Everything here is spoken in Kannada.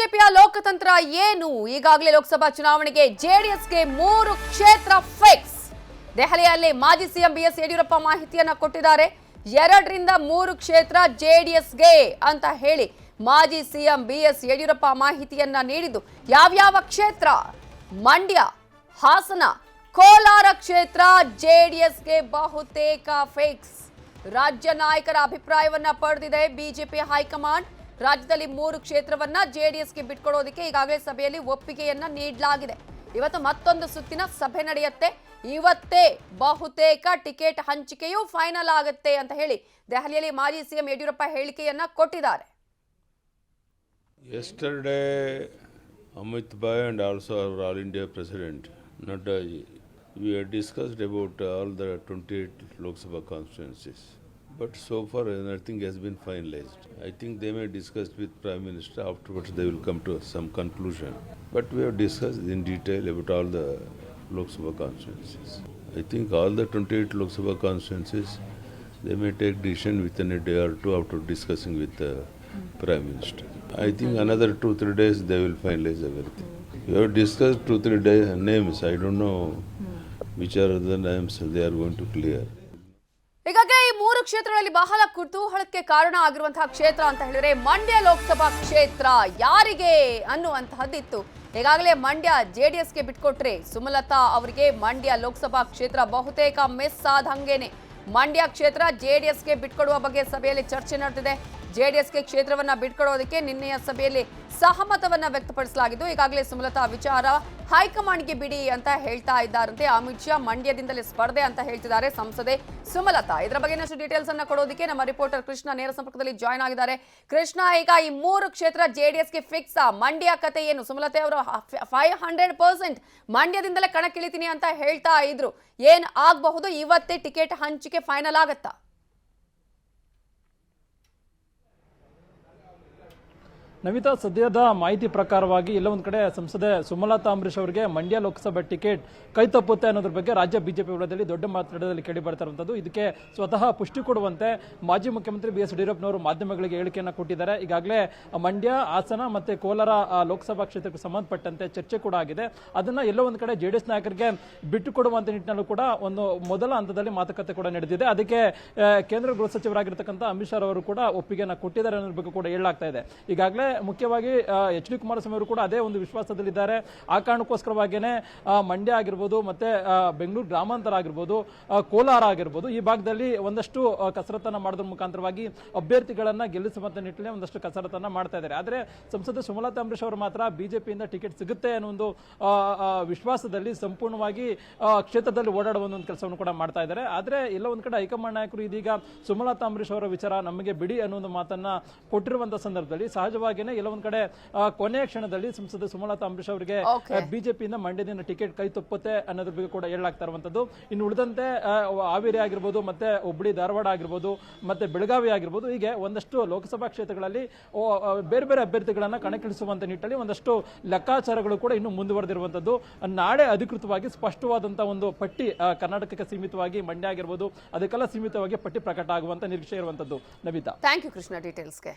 ಬಿಜೆಪಿಯ ಲೋಕತಂತ್ರ ಏನು? ಈಗಾಗಲೇ ಲೋಕಸಭಾ ಚುನಾವಣೆಗೆ ಜೆಡಿಎಸ್ಗೆ ಮೂರು ಕ್ಷೇತ್ರ ಫಿಕ್ಸ್. ದೆಹಲಿಯಲ್ಲಿ ಮಾಜಿ ಸಿಎಂ ಬಿಎಸ್ ಯಡಿಯೂರಪ್ಪ ಮಾಹಿತಿಯನ್ನ ಕೊಟ್ಟಿದ್ದಾರೆ. ಎರಡರಿಂದ ಮೂರು ಕ್ಷೇತ್ರ ಜೆಡಿಎಸ್ಗೆ ಅಂತ ಹೇಳಿ ಮಾಜಿ ಸಿಎಂ ಬಿಎಸ್ ಯಡಿಯೂರಪ್ಪ ಮಾಹಿತಿಯನ್ನ ನೀಡಿದ್ದು ಯಾವ್ಯಾವ ಕ್ಷೇತ್ರ? ಮಂಡ್ಯ, ಹಾಸನ, ಕೋಲಾರ ಕ್ಷೇತ್ರ ಜೆಡಿಎಸ್ಗೆ ಬಹುತೇಕ ಫಿಕ್ಸ್. ರಾಜ್ಯ ನಾಯಕರ ಅಭಿಪ್ರಾಯವನ್ನ ಪಡೆದಿದೆ ಬಿಜೆಪಿ ಹೈಕಮಾಂಡ್. ರಾಜ್ಯದಲ್ಲಿ ಮೂರು ಕ್ಷೇತ್ರವನ್ನ ಜೆಡಿಎಸ್ಗೆ ಬಿಟ್ಕೊಡೋದಕ್ಕೆ ಈಗಾಗಲೇ ಸಭೆಯಲ್ಲಿ ಒಪ್ಪಿಗೆಯನ್ನ ನೀಡಲಾಗಿದೆ. ಇವತ್ತು ಮತ್ತೊಂದು ಸುತ್ತಿನ ಸಭೆ ನಡೆಯುತ್ತೆ. ಇವತ್ತೇ ಬಹುತೇಕ ಟಿಕೆಟ್ ಹಂಚಿಕೆಯು ಫೈನಲ್ ಆಗುತ್ತೆ ಅಂತ ಹೇಳಿ ದೆಹಲಿಯಲ್ಲಿ ಮಾಜಿ ಸಿಎಂ ಯಡಿಯೂರಪ್ಪ ಹೇಳಿಕೆಯನ್ನ ಕೊಟ್ಟಿದ್ದಾರೆ. Amit Bhai and also our All India President, Nadda, ji, we had discussed about all the 28 Lok Sabha constituencies. But so far, nothing has been finalized. I think they may discuss with Prime Minister. Afterwards, they will come to some conclusion. But we have discussed in detail about all the Lok Sabha constituencies. I think all the 28 Lok Sabha constituencies, they may take decision within a day or two after discussing with the Prime Minister. I think another two, three days they will finalize everything. We have discussed two, three day, names. I don't know which are the names they are going to clear. ಹೀಗಾಗಿ ಈ ಮೂರು ಕ್ಷೇತ್ರಗಳಲ್ಲಿ ಬಹಳ ಕುತೂಹಲಕ್ಕೆ ಕಾರಣ ಆಗಿರುವಂತಹ ಕ್ಷೇತ್ರ ಅಂತ ಹೇಳಿದ್ರೆ ಮಂಡ್ಯ ಲೋಕಸಭಾ ಕ್ಷೇತ್ರ ಯಾರಿಗೆ ಅನ್ನುವಂತಹದ್ದಿತ್ತು. ಈಗಾಗಲೇ ಮಂಡ್ಯ ಜೆಡಿಎಸ್ಗೆ ಬಿಟ್ಕೊಟ್ರೆ ಸುಮಲತಾ ಅವರಿಗೆ ಮಂಡ್ಯ ಲೋಕಸಭಾ ಕ್ಷೇತ್ರ ಬಹುತೇಕ ಮಿಸ್ ಆದಂಗೇನೆ ಮಂಡ್ಯ ಕ್ಷೇತ್ರ ಜೆಡಿಎಸ್ಗೆ ಬಿಟ್ಕೊಡುವ ಬಗ್ಗೆ ಸಭೆಯಲ್ಲಿ ಚರ್ಚೆ ನಡೆದಿದೆ. ಜೆಡಿಎಸ್ಗೆ ಕ್ಷೇತ್ರವನ್ನ ಬಿಟ್ಕೊಡೋದಕ್ಕೆ ನಿನ್ನೆಯ ಸಭೆಯಲ್ಲಿ ಸಹಮತವನ್ನ ವ್ಯಕ್ತಪಡಿಸಲಾಗಿದ್ದು, ಈಗಾಗಲೇ ಸುಮಲತಾ ವಿಚಾರ ಹೈಕಮಾಂಡ್ಗೆ ಬಿಡಿ ಅಂತ ಹೇಳ್ತಾ ಇದ್ದಾರಂತೆ. ಅಮಿತ್ ಶಾ ಮಂಡ್ಯದಿಂದಲೇ ಸ್ಪರ್ಧೆ ಅಂತ ಹೇಳ್ತಿದ್ದಾರೆ ಸಂಸದೆ ಸುಮಲತಾ. ಇದರ ಬಗ್ಗೆ ಇನ್ನಷ್ಟು ಡೀಟೇಲ್ಸ್ ಅನ್ನ ಕೊಡೋದಕ್ಕೆ ನಮ್ಮ ರಿಪೋರ್ಟರ್ ಕೃಷ್ಣ ನೇರ ಸಂಪರ್ಕದಲ್ಲಿ ಜಾಯ್ನ್ ಆಗಿದ್ದಾರೆ. ಕೃಷ್ಣ, ಈಗ ಈ ಮೂರು ಕ್ಷೇತ್ರ ಜೆಡಿಎಸ್ಗೆ ಫಿಕ್ಸ್ ಮಂಡ್ಯ ಕತೆ ಏನು? ಸುಮಲತೆ ಅವರು ಫೈವ್ ಹಂಡ್ರೆಡ್ ಪರ್ಸೆಂಟ್ ಮಂಡ್ಯದಿಂದಲೇ ಕಣಕ್ಕಿಳಿತೀನಿ ಅಂತ ಹೇಳ್ತಾ ಇದ್ರು. ಏನ್ ಆಗಬಹುದು? ಇವತ್ತೇ ಟಿಕೆಟ್ ಹಂಚಿಕೆ ಫೈನಲ್ ಆಗತ್ತಾ? ನವಿತಾ ಸದ್ಯದ ಮಾಹಿತಿ ಪ್ರಕಾರವಾಗಿ ಎಲ್ಲ ಒಂದು ಕಡೆ ಸಂಸದೆ ಸುಮಲತಾ ಅಂಬರೀಶ್ ಅವರಿಗೆ ಮಂಡ್ಯ ಲೋಕಸಭಾ ಟಿಕೆಟ್ ಕೈ ತಪ್ಪುತ್ತೆ ಅನ್ನೋದ್ರ ಬಗ್ಗೆ ರಾಜ್ಯ ಬಿಜೆಪಿ ವಲಯದಲ್ಲಿ ದೊಡ್ಡ ಮಾತನಾಡದಲ್ಲಿ ಕೇಳಿ ಬರ್ತಾ ಇದಕ್ಕೆ ಸ್ವತಃ ಪುಷ್ಟಿ ಕೊಡುವಂತೆ ಮಾಜಿ ಮುಖ್ಯಮಂತ್ರಿ ಬಿ ಎಸ್ ಯಡಿಯೂರಪ್ಪನವರು ಮಾಧ್ಯಮಗಳಿಗೆ ಹೇಳಿಕೆಯನ್ನು ಕೊಟ್ಟಿದ್ದಾರೆ. ಈಗಾಗಲೇ ಮಂಡ್ಯ, ಹಾಸನ ಮತ್ತೆ ಕೋಲಾರ ಲೋಕಸಭಾ ಕ್ಷೇತ್ರಕ್ಕೆ ಸಂಬಂಧಪಟ್ಟಂತೆ ಚರ್ಚೆ ಕೂಡ ಆಗಿದೆ. ಅದನ್ನ ಎಲ್ಲ ಒಂದು ಕಡೆ ಜೆಡಿಎಸ್ ನಾಯಕರಿಗೆ ಬಿಟ್ಟು ಕೊಡುವಂತ ನಿಟ್ಟಿನಲ್ಲೂ ಕೂಡ ಒಂದು ಮೊದಲ ಹಂತದಲ್ಲಿ ಮಾತುಕತೆ ಕೂಡ ನಡೆದಿದೆ. ಅದಕ್ಕೆ ಕೇಂದ್ರ ಗೃಹ ಸಚಿವರಾಗಿರ್ತಕ್ಕಂಥ ಅಮಿತ್ ಶಾ ಅವರು ಕೂಡ ಒಪ್ಪಿಗೆಯನ್ನು ಕೊಟ್ಟಿದ್ದಾರೆ ಅನ್ನೋದ್ರ ಬಗ್ಗೆ ಕೂಡ ಹೇಳಲಾಗ್ತಾ ಇದೆ. ಈಗಾಗಲೇ ಮುಖ್ಯವಾಗಿ ಎಚ್ ಡಿ ಕುಮಾರಸ್ವಾಮಿ ಅವರು ಕೂಡ ಅದೇ ಒಂದು ವಿಶ್ವಾಸದಲ್ಲಿದ್ದಾರೆ. ಆ ಕಾರಣಕ್ಕೋಸ್ಕರವಾಗಿಯೇ ಮಂಡ್ಯ ಆಗಿರ್ಬೋದು, ಮತ್ತೆ ಬೆಂಗಳೂರು ಗ್ರಾಮಾಂತರ ಆಗಿರ್ಬೋದು ಕೋಲಾರ ಆಗಿರ್ಬೋದು, ಈ ಭಾಗದಲ್ಲಿ ಒಂದಷ್ಟು ಕಸರತ್ತನ್ನು ಮಾಡೋದ್ರ ಮುಖಾಂತರವಾಗಿ ಅಭ್ಯರ್ಥಿಗಳನ್ನು ಗೆಲ್ಲಿಸುವಂತ ನಿಟ್ಟಿನಲ್ಲಿ ಒಂದಷ್ಟು ಕಸರತ್ತನ್ನು ಮಾಡ್ತಾ ಇದ್ದಾರೆ. ಆದರೆ, ಸಂಸದ ಸುಮಲತಾ ಅಂಬರೀಶ್ ಅವರು ಮಾತ್ರ ಬಿಜೆಪಿಯಿಂದ ಟಿಕೆಟ್ ಸಿಗುತ್ತೆ ಅನ್ನೋ ಒಂದು ವಿಶ್ವಾಸದಲ್ಲಿ ಸಂಪೂರ್ಣವಾಗಿ ಕ್ಷೇತ್ರದಲ್ಲಿ ಓಡಾಡುವ ಒಂದು ಕೆಲಸವನ್ನು ಕೂಡ ಮಾಡ್ತಾ ಇದ್ದಾರೆ. ಆದರೆ, ಎಲ್ಲ ಒಂದು ಕಡೆ ಹೈಕಮಾಂಡ್ ನಾಯಕರು ಇದೀಗ ಸುಮಲತಾ ಅಂಬರೀಶ್ ಅವರ ವಿಚಾರ ನಮಗೆ ಬಿಡಿ ಅನ್ನೋ ಒಂದು ಮಾತನ್ನ ಕೊಟ್ಟಿರುವಂತಹ ಸಂದರ್ಭದಲ್ಲಿ ಸಹಜವಾಗಿಯೇ ಎಲ್ಲ ಒಂದ್ ಕಡೆ ಕೊನೆಯ ಕ್ಷಣದಲ್ಲಿ ಸಂಸದ ಸುಮಲತಾ ಅಂಬರೀಶ್ ಅವರಿಗೆ. ಬಿಜೆಪಿಯಿಂದ ಮಂಡ್ಯದಿಂದ ಟಿಕೆಟ್ ಕೈ ತಪ್ಪುತ್ತೆ ಅನ್ನೋದ್ರ ಬಗ್ಗೆ ಕೂಡ ಹೇಳಲಾಗ್ತಾ ಇರುವಂತದ್ದು. ಇನ್ನು ಉಳಿದಂತೆ ಹಾವೇರಿ ಆಗಿರ್ಬೋದು ಮತ್ತೆ ಹುಬ್ಳಿ ಧಾರವಾಡ ಆಗಿರ್ಬೋದು ಮತ್ತೆ ಬೆಳಗಾವಿ ಆಗಿರ್ಬೋದು ಹೀಗೆ ಒಂದಷ್ಟು ಲೋಕಸಭಾ ಕ್ಷೇತ್ರಗಳಲ್ಲಿ ಬೇರೆ ಬೇರೆ ಅಭ್ಯರ್ಥಿಗಳನ್ನ ಕಣಕ್ಕಿಳಿಸುವಂತ ನಿಟ್ಟಲ್ಲಿ ಒಂದಷ್ಟು ಲೆಕ್ಕಾಚಾರಗಳು ಕೂಡ ಇನ್ನು ಮುಂದುವರೆದಿರುವಂತದ್ದು. ನಾಳೆ ಅಧಿಕೃತವಾಗಿ ಸ್ಪಷ್ಟವಾದಂತಹ ಒಂದು ಪಟ್ಟಿ ಕರ್ನಾಟಕಕ್ಕೆ ಸೀಮಿತವಾಗಿ ಮಂಡ್ಯ ಆಗಿರ್ಬೋದು ಅದಕ್ಕೆಲ್ಲ ಸೀಮಿತವಾಗಿ ಪಟ್ಟಿ ಪ್ರಕಟ ಆಗುವಂತ ನಿರೀಕ್ಷೆ ಇರುವಂತದ್ದು. ನವಿತಾ. Thank you Krishna ಡೀಟೇಲ್ಸ್ಗೆ